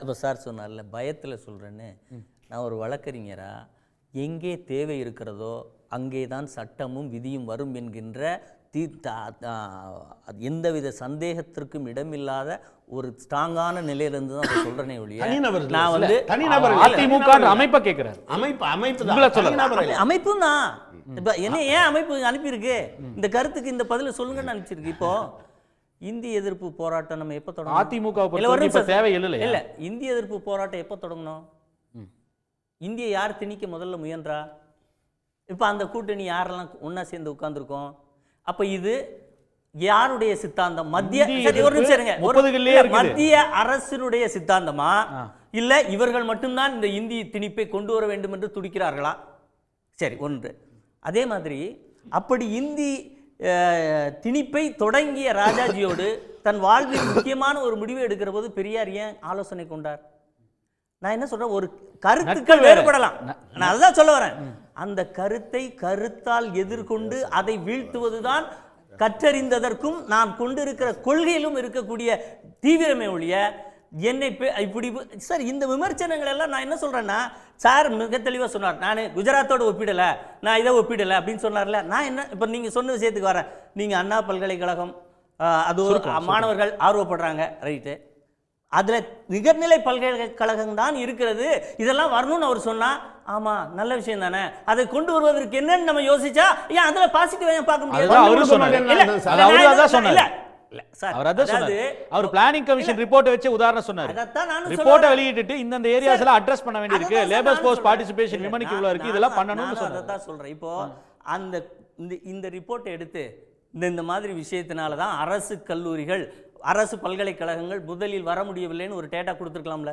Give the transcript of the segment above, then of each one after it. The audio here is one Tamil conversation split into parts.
இப்போ சார் சொன்னார்ல பயத்தில் சொல்கிறேன்னு நான் ஒரு வழக்கறிஞரா எங்கே தேவை இருக்கிறதோ அங்கே தான் சட்டமும் விதியும் வரும் என்கின்ற தீ த- த- எந்தவித சந்தேகத்திற்கும் இடமில்லாத ஒரு ஸ்ட்ராங்கான நிலையிலிருந்து தான் அதை சொல்கிறேனே ஒழிய. நான் வந்து தனிநபர். அதிமுக அமைப்பை கேட்கிறாரு அமைப்பு அமைப்பு. அமைப்பும் தான். இப்போ என்ன ஏன் அமைப்பு அனுப்பியிருக்கு? இந்த கருத்துக்கு இந்த பதில சொல்லுங்கன்னு அனுப்பிச்சிருக்கு இப்போ. இந்திய எதிர்ப்பு போராட்டம் நம்ம எப்போ தொடங்கணும்? இல்ல, நிமிஷம். தேவை இல்லையா? இல்ல இந்திய எதிர்ப்பு போராட்டம் எப்போ தொடங்கணும்? இந்திய யார் திணிக்க முதல்ல முயன்றா? இப்போ அந்த கூட்டணி யாரெல்லாம் ஒண்ணா சேர்ந்து உட்கார்ந்துருக்கோம்? அப்ப இது யாருடைய சித்தாந்தம்? மத்திய ஒரு நிமிஷம் இருங்க. இல்ல. மத்திய அரசினுடைய சித்தாந்தமா? இல்ல இவர்கள் மட்டும்தான் இந்த இந்தி திணிப்பை கொண்டு வர வேண்டும் என்று துடிக்கிறார்களா? சரி ஒன்று. அதே மாதிரி அப்படி இந்தி திணிப்பை தொடங்கிய ராஜாஜியோடு தன் வாழ்வில் முக்கியமான ஒரு முடிவை எடுக்கிற போது பெரியார் ஏன் ஆலோசனை கொண்டார்? நான் என்ன சொல்றேன்? ஒரு கருத்துக்கள். வேறுபடலாம். நான் அதுதான் சொல்ல வரேன். அந்த கருத்தை கருத்தால் எதிர்கொண்டு அதை வீழ்த்துவதுதான் கற்றறிந்ததற்கும் நான் கொண்டிருக்கிற கொள்கையிலும் இருக்கக்கூடிய தீவிரமே ஒழிய என்னை இப்படி சார் இந்த விமர்சனங்கள் எல்லாம் நான் என்ன சொல்றேன்னா சார் மிக தெளிவா சொன்னார். நான் குஜராத்தோட ஒப்பிடல நான் இதை ஒப்பிடல அப்படின்னு சொன்னார்ல. நான் என்ன இப்போ நீங்க சொன்ன விஷயத்துக்கு வரேன். நீங்க அண்ணா பல்கலைக்கழகம் அது ஒரு மாணவர்கள் ஆர்வப்படுறாங்க ரைட்டு அதுல நிகர்நிலை பல்கலைக்கழகம் தான் இருக்கிறது. இதெல்லாம் வரணும்னு அவர் சொன்னா ஆமா நல்ல விஷயம் தானே. அதை கொண்டு வருவதற்கு என்னன்னு நம்ம யோசிச்சா ஏன் அதுல பாசிட்டிவ் ஏன் பார்க்க முடியாது? அவரு பிளானிங் கமிஷன் ரிப்போர்ட் வச்சு உதாரணம் சொன்னாரு. ரிப்போர்ட்டை. வெளியிட்டு இந்த ஏரியாஸ் எல்லாம் அட்ரஸ் பண்ண வேண்டியிருக்கு. லேபர் சொல்றேன். பார்ட்டிசிபேஷன் விமனுக்கு இவ்வளவு இருக்கு. இதெல்லாம் பண்ணணும்னு சொன்னாரு. சொல்றேன். இப்போ அந்த இந்த இந்த ரிப்போர்ட்டை எடுத்து இந்த இந்த மாதிரி விஷயத்தினால தான் அரசு கல்லூரிகள் அரசு பல்கலைக்கழகங்கள் முதலில் வர முடியவில்லைன்னு ஒரு டேட்டா கொடுத்துருக்கலாம்ல.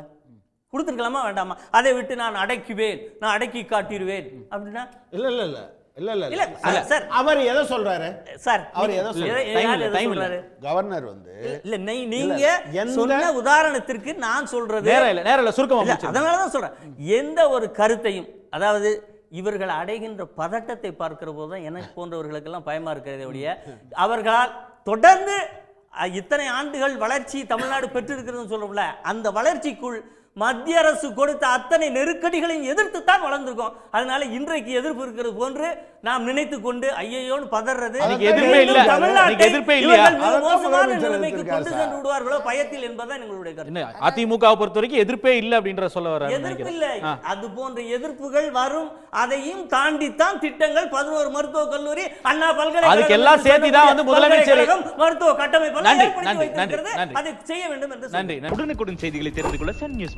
கொடுத்துருக்கலாமா? வேண்டாமா? அதை விட்டு நான் அடக்குவேன். நான் அடக்கி காட்டிடுவேன். அப்படின்னா இல்ல இல்ல இல்ல. இல்ல இல்ல இல்ல, சார். அவர் எதை சொல்றாரு சார் அவர் எதை சொல்றாரு? கவர்னர் வந்து இல்ல நீங்க சொன்ன உதாரணத்திற்கு நான் சொல்றது நேரம் இல்ல நேரம் இல்ல சுருக்கமா. அதனால தான் சொல்றேன் எந்த ஒரு கருத்தையும் அதாவது இவர்கள் அடைகின்ற பதட்டத்தை பார்க்கிற போது தான் எனக்கு போன்றவர்களுக்கெல்லாம் பயமா இருக்கிறதே ஒழிய அவர்களால் தொடர்ந்து இத்தனை ஆண்டுகள் வளர்ச்சி தமிழ்நாடு பெற்றிருக்கிறதுன்னு சொல்றோம்ல அந்த வளர்ச்சிக்குள் மத்திய அரசு கொடுத்த அத்தனை நெருக்கடிகளையும் எதிர்த்து தான் வளர்ந்திருக்கோம். அதனால இன்றைக்கு எதிர்ப்பு இருக்கிறது போன்று நாம் நினைத்து கொண்டு ஐயோன்னு பதறது. விடுவார்களோ? பயத்தில் என்பதுதான் எங்களுடைய கருத்து. அதிமுகவை பொறுத்த வரைக்கும் எதிர்ப்பே இல்ல அப்படின்ற சொல்ல வர எதிர்ப்பு இல்லை. அது போன்ற எதிர்ப்புகள் வரும். அதையும் தாண்டித்தான் திட்டங்கள் பதினோரு மருத்துவக் கல்லூரி அண்ணா பல்கலைக்கழகம் அதுக்கு எல்லாம் சேர்த்து தான் வந்து முதலமைச்சர் மருத்துவ கட்டமைப்பு. அதை செய்ய வேண்டும் என்று நன்றி உடனுக்குடன் செய்திகளை தெரிந்து கொள்ள சன் நியூஸ்